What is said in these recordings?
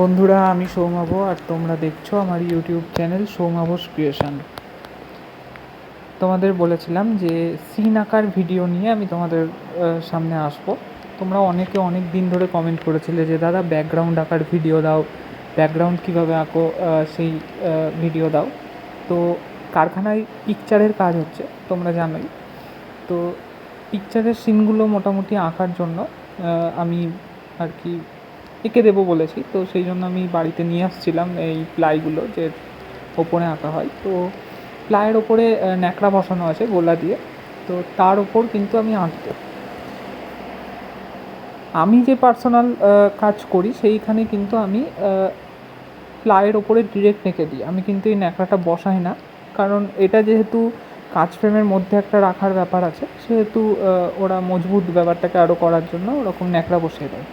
বন্ধুরা, আমি সৌমাভ আর তোমরা দেখছ আমার ইউটিউব চ্যানেল সৌমাভস ক্রিয়েশন তোমাদের বলেছিলাম যে সিন আঁকার ভিডিও নিয়ে আমি তোমাদের সামনে আসব। তোমরা অনেকে অনেক দিন ধরে কমেন্ট করেছিলে যে, দাদা ব্যাকগ্রাউন্ড আঁকার ভিডিও দাও ব্যাকগ্রাউন্ড কীভাবে আঁকো সেই ভিডিও দাও। তো কারখানায় পিকচারের কাজ হচ্ছে, তোমরা জানোই। তো পিকচারের সিনগুলো মোটামুটি আঁকার জন্য আমি আর কি এঁকে দেবো বলেছি। তো সেই জন্য আমি বাড়িতে নিয়ে আসছিলাম এই প্লাইগুলো যে ওপরে আঁকা হয়। তো প্লাইয়ের ওপরে ন্যাকড়া বসানো আছে গোলা দিয়ে। তো তার ওপর কিন্তু আমি আঁকবো। আমি যে পার্সোনাল কাজ করি, সেইখানে কিন্তু আমি প্লাইয়ের ওপরে ডিরেক্ট এঁকে দিই। আমি কিন্তু এই ন্যাকড়াটা বসাই না। কারণ এটা যেহেতু কাঁচ ফ্রেমের মধ্যে একটা রাখার ব্যাপার আছে, সেহেতু ওরা মজবুত ব্যাপারটাকে আরও করার জন্য ওরকম ন্যাকড়া বসিয়ে দেয়।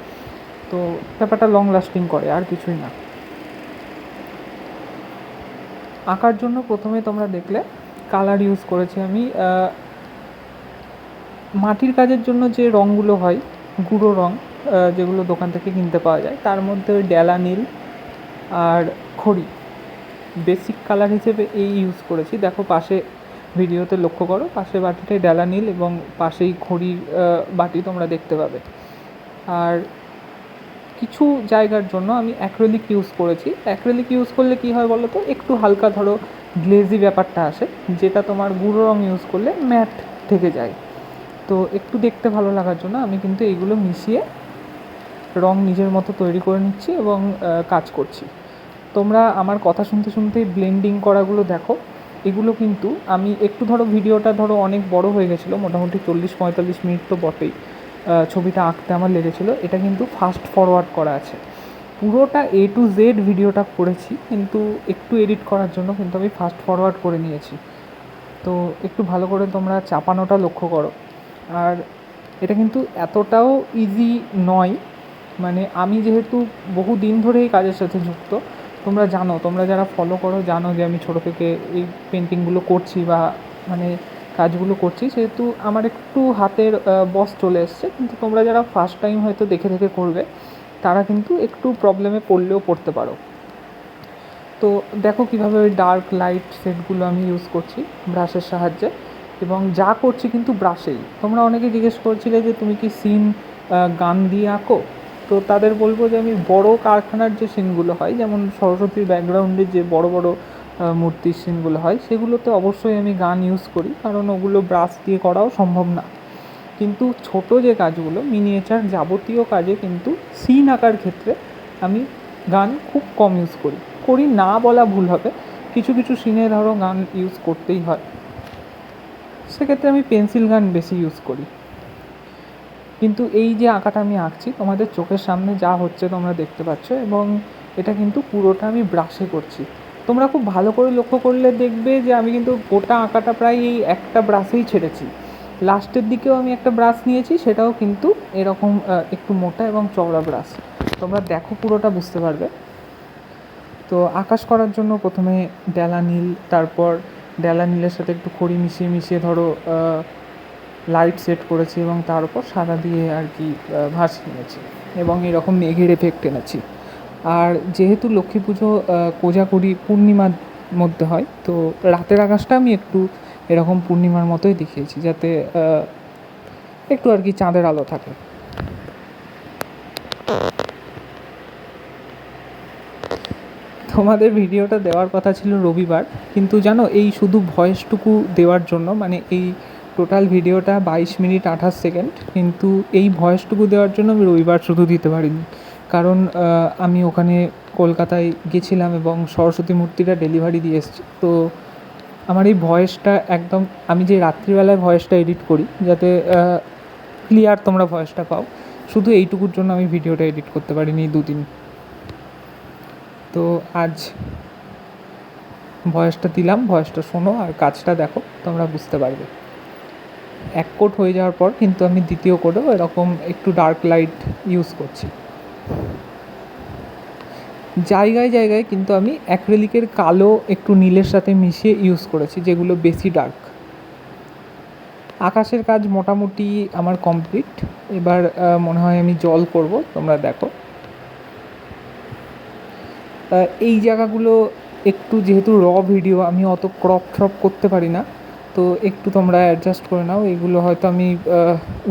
তো ব্যাপারটা লং লাস্টিং করে, আর কিছুই না। আঁকার জন্য প্রথমে তোমরা দেখলে কালার ইউজ করেছি আমি মাটির কাজের জন্য যে রঙগুলো হয়, গুঁড়ো রঙ যেগুলো দোকান থেকে কিনতে পাওয়া যায়, তার মধ্যে ওই ডেলা নীল আর খড়ি। বেসিক কালার হিসেবে এই ইউজ করেছি। দেখো পাশে ভিডিওতে লক্ষ্য করো, পাশে বাটিটাই ডেলা নীল এবং পাশেই খড়ির বাটি তোমরা দেখতে পাবে। আর কিছু জায়গার জন্য আমি অ্যাক্রেলিক ইউজ করেছি। অ্যাক্রেলিক ইউজ করলে কী হয় বলো তো একটু হালকা ধরো গ্লেজি ব্যাপারটা আসে, যেটা তোমার গুঁড়ো রং ইউজ করলে ম্যাট থেকে যায়। তো একটু দেখতে ভালো লাগার জন্য আমি কিন্তু এইগুলো মিশিয়ে রং নিজের মতো তৈরি করে নিচ্ছি এবং কাজ করছি। তোমরা আমার কথা শুনতে শুনতেই ব্লেন্ডিং করাগুলো দেখো। এগুলো কিন্তু আমি একটু ধরো ভিডিওটা ধরো অনেক বড় হয়ে গেছিল, মোটামুটি চল্লিশ পঁয়তাল্লিশ মিনিট তো বটেই। ছবিটা আঁকতে আমার লেগেছিলো। এটা কিন্তু ফাস্ট ফরওয়ার্ড করা আছে। পুরোটা এ টু জেড ভিডিওটা করেছি, কিন্তু একটু এডিট করার জন্য কিন্তু আমি ফাস্ট ফরওয়ার্ড করে নিয়েছি। তো একটু ভালো করে তোমরা চাপানোটা লক্ষ্য করো। আর এটা কিন্তু এতটাও ইজি নয় মানে আমি যেহেতু বহু দিন ধরে এই কাজের সাথে যুক্ত, তোমরা জানো, তোমরা যারা ফলো করো জানো যে আমি ছোটো থেকে এই পেন্টিংগুলো করছি বা মানে কাজগুলো করছি, সেহেতু আমার একটু হাতের বস চলে এসছে। কিন্তু তোমরা যারা ফার্স্ট টাইম হয়তো দেখে দেখে করবে, তারা কিন্তু একটু প্রবলেমে পড়লেও পড়তে পারো। তো দেখো কীভাবে ওই ডার্ক লাইট সেটগুলো আমি ইউজ করছি ব্রাশের সাহায্যে। এবং যা করছি কিন্তু ব্রাশেই তোমরা অনেকে জিজ্ঞেস করছিলে যে তুমি কি সিন গান দিয়ে আঁকো? তো তাদের বলব যে আমি বড় কারখানার যে সিনগুলো হয়, যেমন সরস্বতীর ব্যাকগ্রাউন্ডে যে বড় বড় মূর্তির সিনগুলো হয়। সেগুলোতে অবশ্যই আমি গান ইউজ করি, কারণ ওগুলো ব্রাশ দিয়ে করাও সম্ভব না। কিন্তু ছোট যে কাজগুলো মিনিয়েচার যাবতীয় কাজে কিন্তু সিন আঁকার ক্ষেত্রে আমি গান খুব কম ইউজ করি। করি না বলা ভুল হবে, কিছু কিছু সিনে ধরো গান ইউজ করতেই হয়। সেক্ষেত্রে আমি পেন্সিল গান বেশি ইউজ করি। কিন্তু এই যে আঁকাটা আমি আঁকছি, তোমাদের চোখের সামনে যা হচ্ছে তোমরা দেখতে পাচ্ছ, এবং এটা কিন্তু পুরোটা আমি ব্রাশে করছি। তোমরা খুব ভালো করে লক্ষ্য করলে দেখবে যে আমি কিন্তু গোটা আঁকাটা প্রায় এই একটা ব্রাশেই ছেড়েছি। লাস্টের দিকেও আমি একটা ব্রাশ নিয়েছি, সেটাও কিন্তু এরকম একটু মোটা এবং চওড়া ব্রাশ তোমরা দেখো পুরোটা, বুঝতে পারবে। তো আকাশ করার জন্য প্রথমে ডেলা নীল, তারপর ডেলা নীলের সাথে একটু খড়ি মিশিয়ে মিশিয়ে ধরো লাইট সেট করেছি এবং তার উপর সাদা দিয়ে আর কি ভাস নিয়েছি এবং এরকম মেঘের এফেক্ট এনেছি। আর যেহেতু লক্ষ্মী পুজো কোজাগরি পূর্ণিমার মধ্যে হয়, তো রাতের আকাশটা আমি একটু এরকম পূর্ণিমার মতোই দেখিয়েছি যাতে একটু আর কি চাঁদের আলো থাকে। তোমাদের ভিডিওটা দেওয়ার কথা ছিল রবিবার, কিন্তু জানো এই শুধু ভয়েসটুকু দেওয়ার জন্য মানে এই টোটাল ভিডিওটা বাইশ মিনিট আঠাশ সেকেন্ড, কিন্তু এই ভয়েসটুকু দেওয়ার জন্য আমি রবিবার শুধু দিতে পারিনি। কারণ আমি ওখানে কলকাতায় গেছিলাম এবং সরস্বতী মূর্তিটা ডেলিভারি দিয়ে এসেছি। তো আমার এই ভয়েসটা একদম, আমি যে রাত্রিবেলায় ভয়েসটা এডিট করি যাতে ক্লিয়ার তোমরা ভয়েসটা পাও, শুধু এইটুকুর জন্য আমি ভিডিওটা এডিট করতে পারিনি দুদিন। তো আজ ভয়েসটা দিলাম, ভয়েসটা শোনো আর কাজটা দেখো, তোমরা বুঝতে পারবে। এক কোট হয়ে যাওয়ার পর কিন্তু আমি দ্বিতীয় কোটেও এরকম একটু ডার্ক লাইট ইউজ করছি। জায়গায় জায়গায় কিন্তু আমি অ্যাক্রেলিকের কালো একটু নীলের সাথে মিশিয়ে ইউজ করেছি, যেগুলো বেশি ডার্ক আকাশের কাজ মোটামুটি আমার কমপ্লিট এবার মনে হয় আমি জল করব, তোমরা দেখো। এই জায়গাগুলো একটু যেহেতু র ভিডিও আমি অত ক্রপ ট্রপ করতে পারি না। তো একটু তোমরা অ্যাডজাস্ট করে নাও, এগুলো হয়তো আমি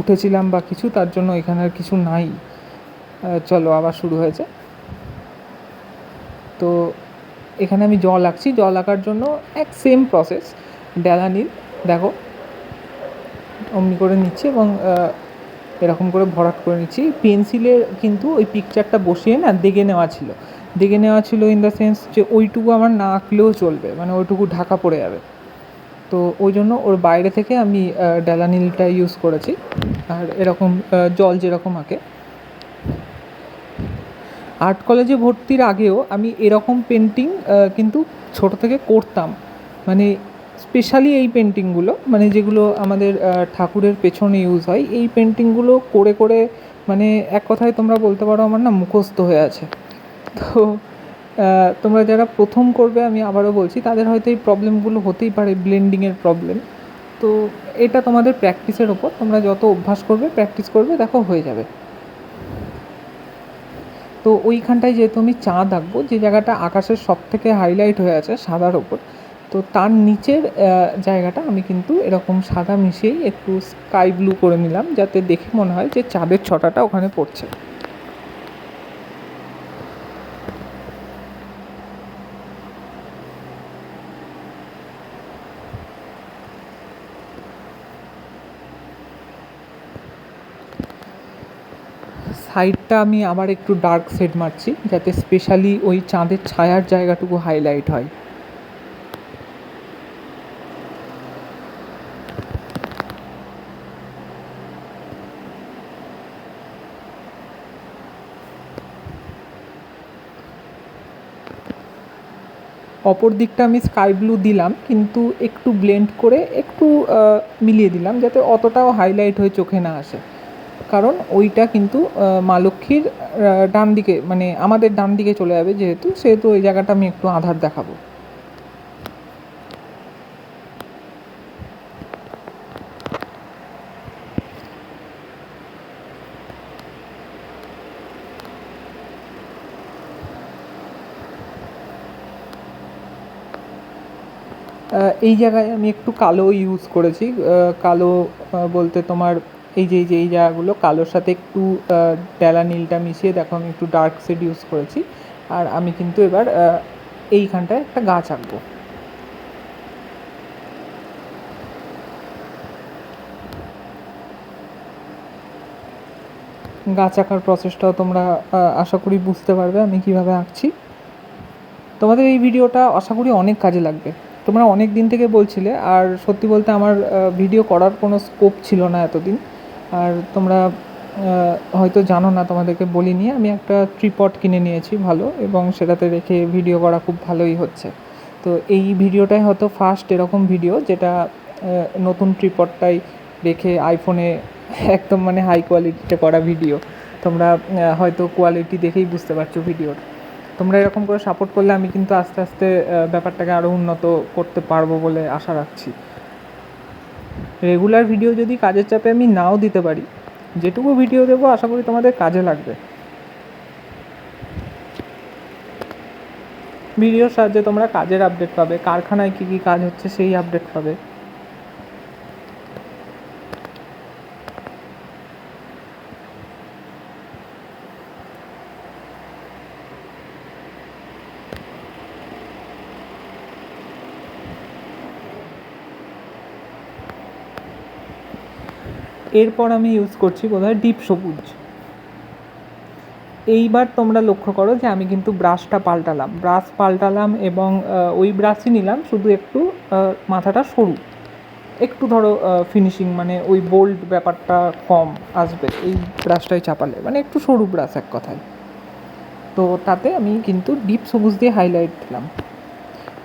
উঠেছিলাম বা কিছু, তার জন্য এখানে আর কিছু নাই। চলো আবার শুরু হয়েছে। তো এখানে আমি জল আঁকছি। জল আঁকার জন্য এক সেম প্রসেস ডেলা নীল দেখো অমনি করে নিচ্ছি এবং এরকম করে ভরাট করে নিচ্ছি। পেন্সিলের কিন্তু ওই পিকচারটা বসিয়ে না দেখে নেওয়া ছিল। দেখে নেওয়া ছিল ইন দ্য সেন্স যে ওইটুকু আমার না আঁকলেও চলবে মানে ওইটুকু ঢাকা পড়ে যাবে। তো ওই জন্য ওর বাইরে থেকে আমি আহ, ডেলা নীলটা ইউজ করেছি। আর এরকম জল যেরকম আঁকে। আর্ট কলেজে ভর্তির আগেও আমি এরকম পেন্টিং কিন্তু ছোট থেকে করতাম। মানে স্পেশালি এই পেন্টিংগুলো মানে যেগুলো আমাদের ঠাকুরের পেছনে ইউজ হয়, এই পেন্টিংগুলো করে করে মানে এক কথায় তোমরা বলতে পারো আমার না মুখস্থ হয়ে আছে। তো তোমরা যারা প্রথম করবে আমি আবারও বলছি, তাদের হয়তো এই প্রবলেমগুলো হতেই পারে ব্লেন্ডিংয়ের প্রবলেম তো এটা তোমাদের প্র্যাকটিসের ওপর, তোমরা যত অভ্যাস করবে প্র্যাকটিস করবে, দেখো হয়ে যাবে। তো ওইখানটায় যেহেতু আমি চাঁদ আঁকবো যে জায়গাটা আকাশের সব থেকে হাইলাইট হয়ে আছে সাদার ওপর, তো তার নিচের জায়গাটা আমি কিন্তু এরকম সাদা মিশিয়েই একটু স্কাই ব্লু করে নিলাম, যাতে দেখে মনে হয় যে চাঁদের ছটাটা ওখানে পড়ছে। সাইডটা আমি আবার একটু ডার্ক শেড মারছি, যাতে স্পেশালি ওই চাঁদের ছায়ার জায়গাটুকু হাইলাইট হয়। অপর দিকটা আমি স্কাই ব্লু দিলাম, কিন্তু একটু ব্লেন্ড করে একটু মিলিয়ে দিলাম, যাতে অতটাও হাইলাইট হয়ে চোখে না আসে। কারণ ওইটা কিন্তু মা লক্ষ্মীর ডান দিকে মানে আমাদের ডান দিকে চলে যাবে যেহেতু, সেহেতু ওই জায়গাটা আমি একটু আধার দেখাবো। এই জায়গায় আমি একটু কালো ইউজ করেছি। কালো বলতে তোমার এই যে এই যে, এই জায়গাগুলো, কালোর সাথে একটু ডেলা নীলটা মিশিয়ে দেখো, আমি একটু ডার্ক শেড ইউজ করেছি। আর আমি কিন্তু এবার এইখানটায় একটা গাছ আঁকবো। গাছ আঁকার প্রসেসটাও তোমরা আশা করি বুঝতে পারবে আমি কীভাবে আঁকছি। তোমাদের এই ভিডিওটা আশা করি অনেক কাজে লাগবে। তোমরা অনেক দিন থেকে বলছিলে, আর সত্যি বলতে আমার ভিডিও করার কোনো স্কোপ ছিল না এতদিন। আর তোমরা হয়তো জানো না, তোমাদেরকে বলিনি, আমি একটা ট্রিপট কিনে নিয়েছি, ভালো, এবং সেটাতে রেখে ভিডিও করা খুব ভালোই হচ্ছে। তো এই ভিডিওটাই হয়তো ফার্স্ট এরকম ভিডিও যেটা নতুন ট্রিপটটাই রেখে আইফোনে একদম মানে হাই কোয়ালিটিতে করা ভিডিও তোমরা হয়তো কোয়ালিটি দেখেই বুঝতে পারছ ভিডিওর তোমরা এরকম করে সাপোর্ট করলে আমি কিন্তু আস্তে আস্তে ব্যাপারটাকে আরও উন্নত করতে পারব বলে আশা রাখছি। রেগুলার ভিডিও যদি কাজের চাপে আমি নাও দিতে পারি, যেটুকু ভিডিও দেবো আশা করি তোমাদের কাজে লাগবে। ভিডিওর সাহায্যে তোমরা কাজের আপডেট পাবে, কারখানায় কী কী কাজ হচ্ছে সেই আপডেট পাবে। এরপর আমি ইউজ করছি বোধহয় ডিপ সবুজ। এইবার তোমরা লক্ষ্য করো যে আমি কিন্তু ব্রাশটা পাল্টালাম। ব্রাশ পাল্টালাম এবং ওই ব্রাশই নিলাম শুধু একটু মাথাটা সরু। একটু ধরো ফিনিশিং মানে ওই বোল্ড ব্যাপারটা কম আসবে এই ব্রাশটাই চাপালে। মানে একটু সরু ব্রাশ এক কথায়। তো তাতে আমি কিন্তু ডিপ সবুজ দিয়ে হাইলাইট দিলাম।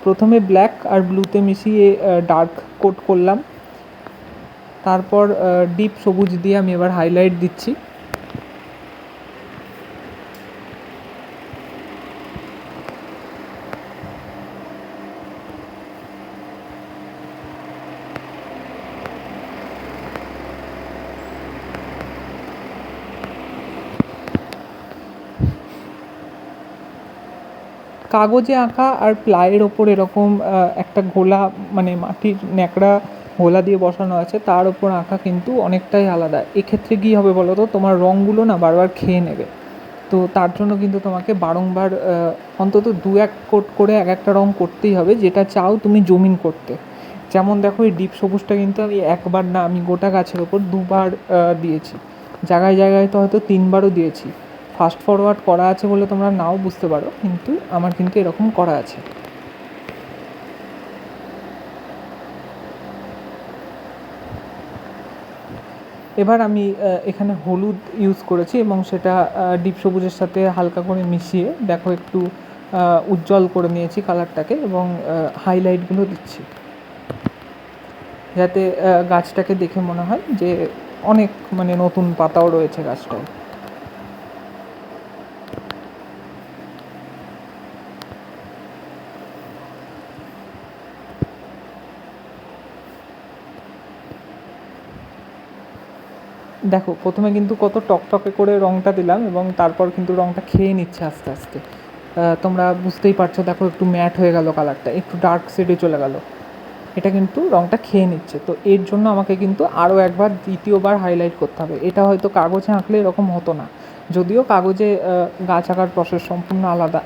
প্রথমে ব্ল্যাক আর ব্লুতে মিশিয়ে ডার্ক কোট করলাম। তারপর ডিপ সবুজ দিয়ে আমি এবার হাইলাইট দিচ্ছি। কাগজে আঁকা আর প্লাইয়ের ওপর এরকম একটা ঘোলা মানে মাটির ন্যাকড়া গোলা দিয়ে বসানো আছে, তার ওপর আঁকা কিন্তু অনেকটাই আলাদা। এক্ষেত্রে কী হবে বলো তো? তোমার রঙগুলো না বারবার খেয়ে নেবে। তো তার জন্য কিন্তু তোমাকে বারংবার অন্তত দু এক কোট করে এক একটা রঙ করতেই হবে, যেটা চাও তুমি জমিন করতে। যেমন দেখো এই ডিপ সবুজটা কিন্তু আমি একবার না, আমি গোটা গাছের ওপর দুবার দিয়েছি। জায়গায় জায়গায় তো হয়তো তিনবারও দিয়েছি। ফাস্ট ফরওয়ার্ড করা আছে বলে তোমরা নাও বুঝতে পারো, কিন্তু আমার কিন্তু এরকম করা আছে। এবার আমি এখানে হলুদ ইউজ করেছি এবং সেটা ডিপ সবুজের সাথে হালকা করে মিশিয়ে, দেখো একটু উজ্জ্বল করে নিয়েছি কালারটাকে এবং হাইলাইটগুলো দিচ্ছি। যাতে গাছটাকে দেখে মনে হয় যে অনেক মানে নতুন পাতাও রয়েছে গাছটায়। দেখো, প্রথমে কিন্তু কত টকটকে করে রঙটা দিলাম এবং তারপর কিন্তু রঙটা খেয়ে নিচ্ছে আস্তে আস্তে। তোমরা বুঝতেই পারছ, দেখো একটু ম্যাট হয়ে গেল কালারটা, একটু ডার্ক শেডে চলে গেল। এটা কিন্তু রঙটা খেয়ে নিচ্ছে। তো এর জন্য আমাকে কিন্তু আরও একবার দ্বিতীয়বার হাইলাইট করতে হবে। এটা হয়তো কাগজে আঁকলে এরকম হতো না। যদিও কাগজে গাছ আঁকার প্রসেস সম্পূর্ণ আলাদা।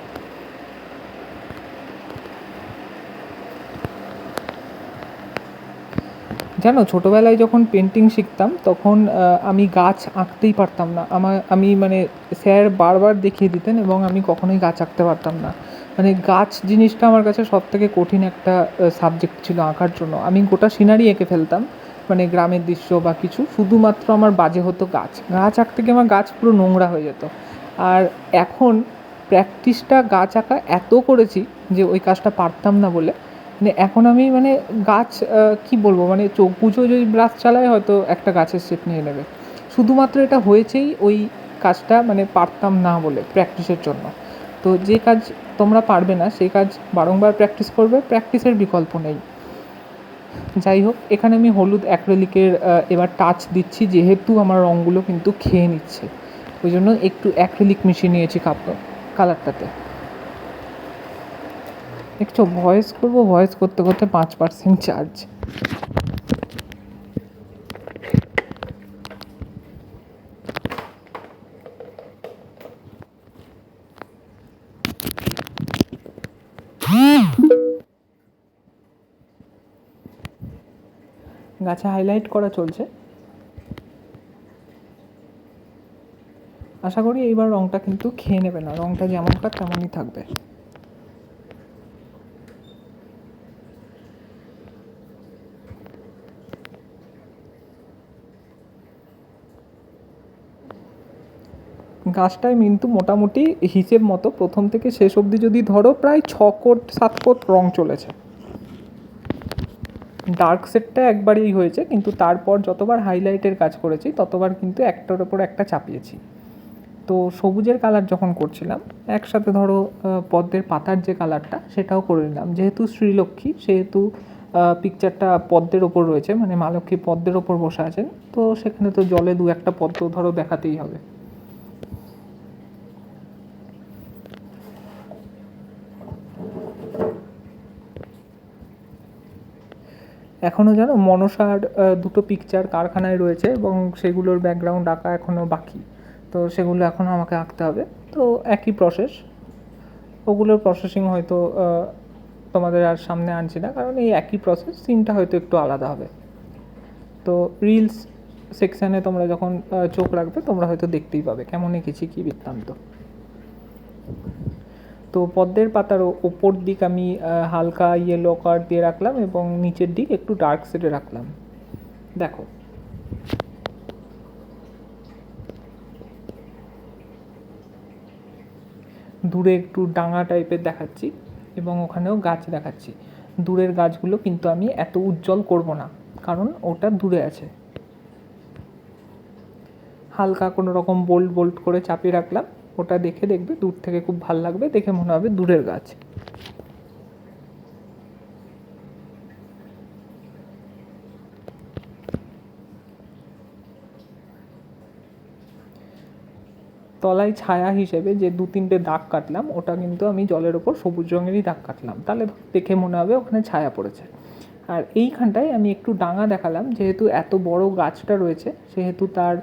জানো, ছোটোবেলায় যখন পেন্টিং শিখতাম, তখন আমি গাছ আঁকতেই পারতাম না। আমার, আমি মানে স্যার বারবার দেখিয়ে দিতেন এবং আমি কখনোই গাছ আঁকতে পারতাম না। মানে গাছ জিনিসটা আমার কাছে সব থেকে কঠিন একটা সাবজেক্ট ছিল আঁকার জন্য। আমি গোটা সিনারি এঁকে ফেলতাম মানে গ্রামের দৃশ্য বা কিছু। শুধুমাত্র আমার বাজে হতো গাছ। গাছ আঁকতে গিয়ে আমার গাছ পুরো নোংরা হয়ে যেত। আর এখন প্র্যাকটিসটা গাছ আঁকা এত করেছি যে ওই কাজটা পারতাম না বলে মানে এখন আমি মানে গাছ কি বলব? মানে চোখ বুঝেও যদি ব্রাশ চালায়, হয়তো একটা গাছের শেপ নিয়ে নেবে। শুধুমাত্র এটা হয়েছেই ওই কাজটা মানে পারতাম না বলে প্র্যাকটিসের জন্য। তো যে কাজ তোমরা পারবে না, সেই কাজ বারংবার প্র্যাকটিস করবে প্র্যাকটিসের বিকল্প নেই। যাই হোক, এখানে আমি হলুদ অ্যাক্রেলিকের এবার টাচ দিচ্ছি, যেহেতু আমার রঙগুলো কিন্তু খেয়ে নিচ্ছে। ওই জন্য একটু অ্যাক্রেলিক মিশিয়ে নিয়েছি কাপড় কালারটাতে একটু ভয়েস করব ভয়েস করতে করতে পাঁচ পার্সেন্ট চার্জ গাছে হাইলাইট করা চলছে। আশা করি এইবার রংটা কিন্তু খেয়ে নেবে না, রংটা যেমনকার তেমনই থাকবে। গাছটায় কিন্তু মোটামুটি হিসেব মতো প্রথম থেকে শেষ অবধি যদি ধরো প্রায় ছ কোট, সাত কোট রং চলেছে। ডার্ক সেটটা একবারই হয়েছে, কিন্তু তারপর যতবার হাইলাইটের কাজ করেছি, ততবার কিন্তু একটার ওপর একটা চাপিয়েছি। তো সবুজের কালার যখন করছিলাম, একসাথে ধরো পদ্মের পাতার যে কালারটা সেটাও করে নিলাম। যেহেতু শ্রীলক্ষ্মী, সেহেতু পিকচারটা পদ্মের ওপর রয়েছে মানে মা লক্ষ্মী পদ্মের ওপর বসে আছেন, তো সেখানে তো জলে দু একটা পদ্ম ধরো দেখাতেই হবে। এখনও জানো মনসার দুটো পিকচার কারখানায় রয়েছে এবং সেগুলোর ব্যাকগ্রাউন্ড আঁকা এখনও বাকি। তো সেগুলো এখনও আমাকে আঁকতে হবে। তো একই প্রসেস ওগুলোর প্রসেসিং হয়তো তোমাদের আর সামনে আনছি না, কারণ এই একই প্রসেস সিনটা হয়তো একটু আলাদা হবে। তো রিলস সেকশানে তোমরা যখন চোখ রাখবে, তোমরা হয়তো দেখতেই পাবে, কেমন এঁকেছি, কী বৃত্তান্ত। তো পদ্মের পাতার ওপর দিক আমি হালকা ইয়েলো কার্ড দিয়ে রাখলাম এবং নিচের দিক একটু ডার্ক শেডে রাখলাম। দেখো। দূরে একটু ডাঙা টাইপের দেখাচ্ছি এবং ওখানেও গাছ দেখাচ্ছি। দূরের গাছগুলো কিন্তু আমি এত উজ্জ্বল করব না, কারণ ওটা দূরে আছে। হালকা কোনো রকম বোল্ড বোল্ড করে চাপিয়ে রাখলাম। ওটা দেখে দেখবে, দূর থেকে খুব ভালো লাগবে, দেখে মনে হবে দূরের গাছ। তলায় ছায়া হিসেবে যে দু তিনটে দাগ কাটলাম, ওটা কিন্তু আমি জলের ওপর সবুজ রঙেরই দাগ কাটলাম। তাহলে দেখে মনে হবে ওখানে ছায়া পড়েছে। আর এইখানটায় আমি একটু ডাঙা দেখালাম, যেহেতু এত বড় গাছটা রয়েছে, সেহেতু তার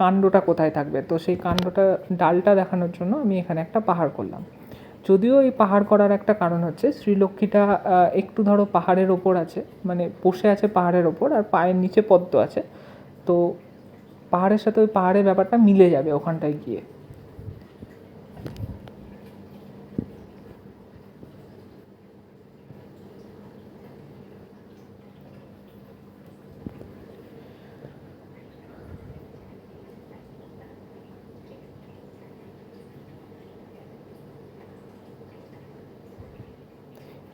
কাণ্ডটা কোথায় থাকবে? তো সেই কাণ্ডটা, ডালটা দেখানোর জন্য আমি এখানে একটা পাহাড় করলাম। যদিও এই পাহাড় করার একটা কারণ হচ্ছে, শ্রীলক্ষ্মীটা একটু ধরো পাহাড়ের ওপর আছে মানে বসে আছে পাহাড়ের ওপর আর পায়ের নিচে পদ্ম আছে। তো পাহাড়ের সাথে ওই পাহাড়ের ব্যাপারটা মিলে যাবে ওখানটায় গিয়ে।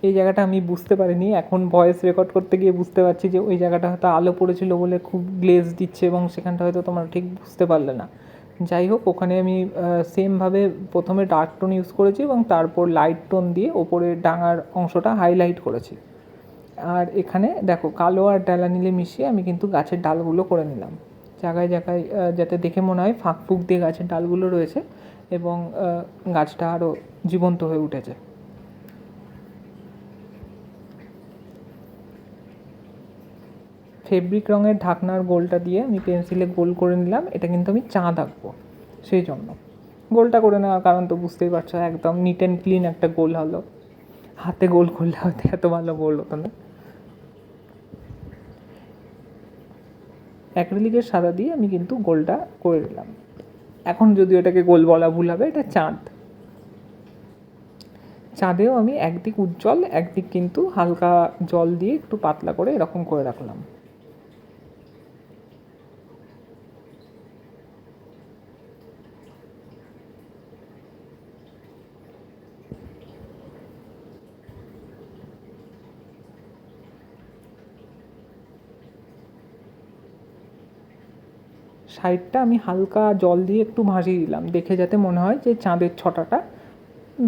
এই জায়গাটা আমি বুঝতে পারিনি। এখন ভয়েস রেকর্ড করতে গিয়ে বুঝতে পারছি যে ওই জায়গাটা হয়তো আলো পড়েছিল বলে খুব গ্লেজ দিচ্ছে এবং সেখানটা হয়তো তোমরা ঠিক বুঝতে পারলে না। যাই হোক, ওখানে আমি সেমভাবে প্রথমে ডার্ক টোন ইউজ করেছি এবং তারপর লাইট টোন দিয়ে ওপরে ডাঙার অংশটা হাইলাইট করেছি। আর এখানে দেখো, কালো আর ডালা নীলে মিশিয়ে আমি কিন্তু গাছের ডালগুলো করে নিলাম। জায়গায় জায়গায় যাতে দেখে মনে হয় ফাঁক ফুঁক দিয়ে গাছের ডালগুলো রয়েছে এবং গাছটা আরও জীবন্ত হয়ে উঠেছে। ফেব্রিক রঙের ঢাকনার গোলটা দিয়ে আমি পেন্সিলে গোল করে নিলাম। এটা কিন্তু আমি চাঁদ আঁকবো সেই জন্য। গোলটা করে নেওয়ার কারণ তো বুঝতেই পারছ, একদম নিট অ্যান্ড ক্লিন একটা গোল হলো। হাতে গোল করলে হয়তো এত ভালো গোল হতো না। অ্যাক্রিলিকের সাদা দিয়ে আমি কিন্তু গোলটা করে দিলাম এখন যদি ওটাকে গোল বলা ভুল হবে, এটা চাঁদ। চাঁদেও আমি একদিক উজ্জ্বল, একদিক কিন্তু হালকা জল দিয়ে একটু পাতলা করে এরকম করে রাখলাম। সাইডটা আমি হালকা জল দিয়ে একটু ভাসিয়ে দিলাম। দেখে যাতে মনে হয় যে চাঁদের ছটাটা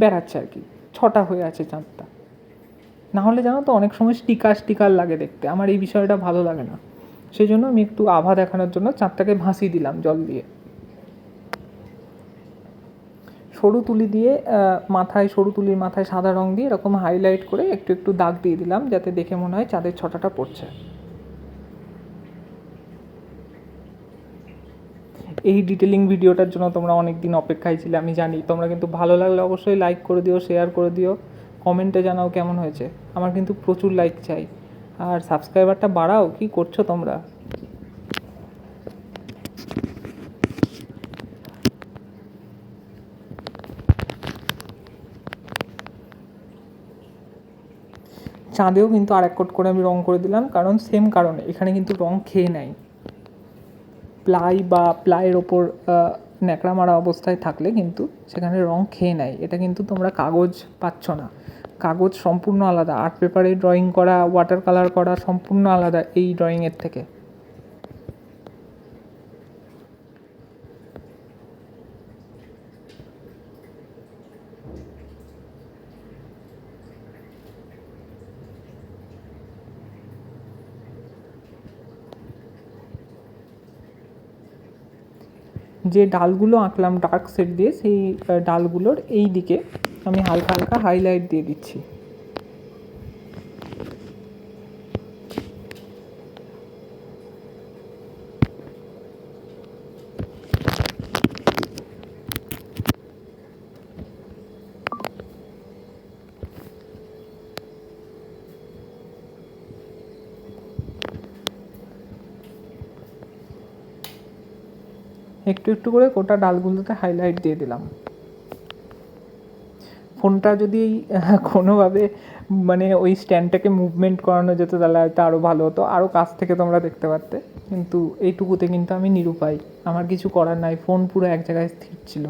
বেড়াচ্ছে আর কি। ছটা হয়ে আছে চাঁদটা। না হলে জানো তো অনেক সময় স্টিকার স্টিকার লাগে দেখতে। আমার এই বিষয়টা ভালো লাগে না। সেই জন্য আমি একটু আভা দেখানোর জন্য চাঁদটাকে ভাসিয়ে দিলাম জল দিয়ে। সরু তুলি দিয়ে মাথায়, সরু তুলির মাথায় সাদা রং দিয়ে এরকম হাইলাইট করে একটু একটু দাগ দিয়ে দিলাম যাতে দেখে মনে হয় চাঁদের ছটাটা পড়ছে। এই ডিটেলিং ভিডিওটার জন্য তোমরা অনেক দিন অপেক্ষায় ছিলে, আমি জানি। তোমরা কিন্তু ভালো লাগলে অবশ্যই লাইক করে দিও শেয়ার করে দিও। কমেন্টে জানাও কেমন হয়েছে। আমার কিন্তু প্রচুর লাইক চাই। আর সাবস্ক্রাইবারটা বাড়াও, কি করছ তোমরা? চাঁদেও কিন্তু আর এক কোট করে আমি রং করে দিলাম, কারণ সেম কারণে। এখানে কিন্তু রং খেয়ে নেয় প্লাই বা প্লাইয়ের ওপর ন্যাকড়া মারা অবস্থায় থাকলে কিন্তু সেখানে রং খেয়ে নেয়। এটা কিন্তু তোমরা কাগজ পাচ্ছ না। কাগজ সম্পূর্ণ আলাদা। আর্ট পেপারে ড্রয়িং করা ওয়াটার কালার করা সম্পূর্ণ আলাদা এই ড্রয়িংয়ের থেকে। যে ডালগুলো আঁকলাম ডার্ক শেড দিয়ে, সেই ডালগুলোর এই দিকে আমি হালকা হালকা হাইলাইট দিয়ে দিচ্ছি। একটু একটু করে গোটা ডালগুলোতে হাইলাইট দিয়ে দিলাম। ফোনটা যদি কোনোভাবে মানে ওই স্ট্যান্ডটাকে মুভমেন্ট করানো যেত তাহলে হয়তো আরও ভালো হতো। আরও কাছ থেকে তোমরা দেখতে পারতে। কিন্তু এইটুকুতে কিন্তু আমি নিরুপায়। আমার কিছু করার নাই। ফোন পুরো এক জায়গায় স্থির ছিল।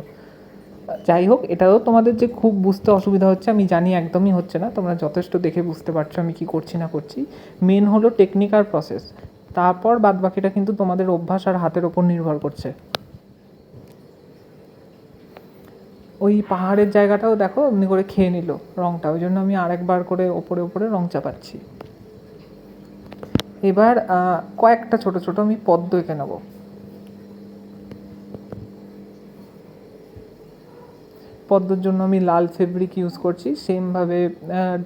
যাই হোক, এটাও তোমাদের যে খুব বুঝতে অসুবিধা হচ্ছে, আমি জানি একদমই হচ্ছে না। তোমরা যথেষ্ট দেখে বুঝতে পারছ আমি কি করছি না করছি। মেন হলো টেকনিক আর প্রসেস তারপর বাদবাকিটা কিন্তু তোমাদের অভ্যাস আর হাতের ওপর নির্ভর করছে। ওই পাহাড়ের জায়গাটাও দেখো, এমনি করে খেয়ে নিল রংটা। ওই জন্য আমি আরেকবার করে ওপরে ওপরে রং চাপাচ্ছি। এবার কয়েকটা ছোট ছোট আমি পদ্ম এঁকে নেব। পদ্মর জন্য আমি লাল ফেব্রিক ইউজ করছি। সেমভাবে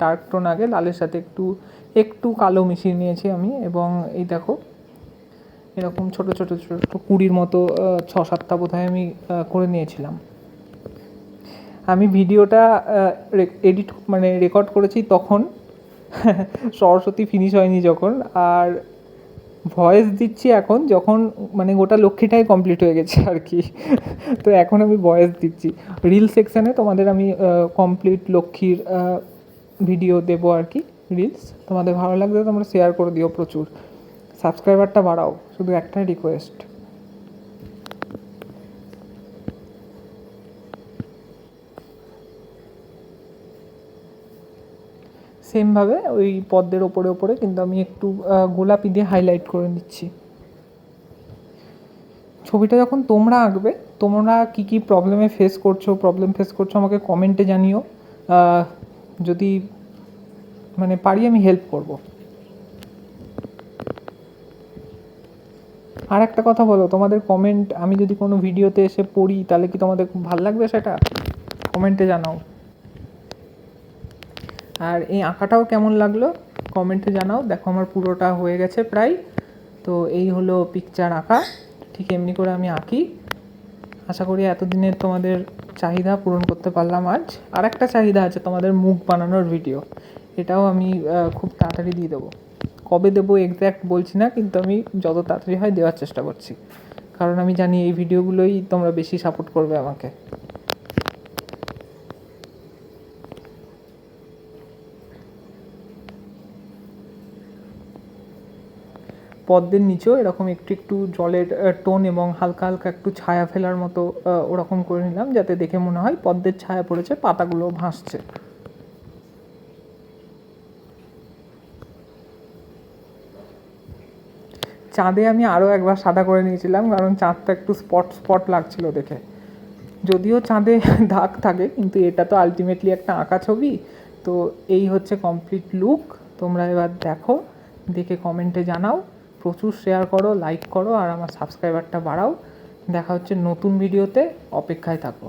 ডার্ক টোন আগে, লালের সাথে একটু একটু কালো মিশিয়ে নিয়েছি আমি। এবং এই দেখো, এরকম ছোট ছোট ছোট কুড়ির মতো ছ সাতটা বোধহয় আমি করে নিয়েছিলাম। আমি ভিডিওটা এডিট মানে রেকর্ড করেছি তখন। সরস্বতী ফিনিশ হয়নি যখন। আর ভয়েস দিচ্ছি এখন যখন মানে গোটা লক্ষ্মীটাই কমপ্লিট হয়ে গেছে আর কি। তো এখন আমি ভয়েস দিচ্ছি। রিল সেকশানে তোমাদের আমি কমপ্লিট লক্ষ্মীর ভিডিও দেবো আর কি রিলস তোমাদের ভালো লাগলে তোমরা শেয়ার করে দিও প্রচুর। সাবস্ক্রাইবারটা বাড়াও। শুধু একটাই রিকোয়েস্ট সেমভাবে ওই পদ্মের ওপরে ওপরে, কিন্তু আমি একটু গোলাপি দিয়ে হাইলাইট করে নিচ্ছি। ছবিটা যখন তোমরা আঁকবে, তোমরা কি কি প্রবলেমে ফেস করছ প্রবলেম ফেস করছ আমাকে কমেন্টে জানিও। যদি মানে পারি আমি হেল্প করব। আর একটা কথা বলো, তোমাদের কমেন্ট আমি যদি কোনো ভিডিওতে এসে পড়ি, তাহলে কি তোমাদের ভালো লাগবে সেটা? কমেন্টে জানাও। আর এই আঁকাটাও কেমন লাগল? কমেন্টে জানাও। দেখো আমার পুরোটা হয়ে গেছে প্রায়। তো এই হলো পিকচার আঁকা। ঠিক এমনি করে আমি আঁকি। আশা করি এতদিনের তোমাদের চাহিদা পূরণ করতে পারলাম আজ। আর একটা চাহিদা আছে তোমাদের মুখ বানানোর ভিডিও এটাও আমি খুব তাড়াতাড়ি দিয়ে দেবো। কবে দেবো এক্স্যাক্ট বলছি না, কিন্তু আমি যত তাড়াতাড়ি হয় দেওয়ার চেষ্টা করছি। কারণ আমি জানি এই ভিডিওগুলোই তোমরা বেশি সাপোর্ট করবে আমাকে। পদ্মের নিচেও এরকম একটু একটু জলের টোন এবং হালকা হালকা একটু ছায়া ফেলার মতো ওরকম করে নিলাম যাতে দেখে মনে হয় পদ্মের ছায়া পড়েছে পাতাগুলো ভাসছে। চাঁদে আমি আরও একবার সাদা করে নিয়েছিলাম, কারণ চাঁদটা একটু স্পট স্পট লাগছিল দেখে। যদিও চাঁদে দাগ থাকে, কিন্তু এটা তো আলটিমেটলি একটা আঁকা ছবি। তো এই হচ্ছে কমপ্লিট লুক তোমরা এবার দেখো, দেখে কমেন্টে জানাও। প্রচুর শেয়ার করো লাইক করো আর আমার সাবস্ক্রাইবারটা বাড়াও। দেখা হচ্ছে নতুন ভিডিওতে অপেক্ষায় থাকো।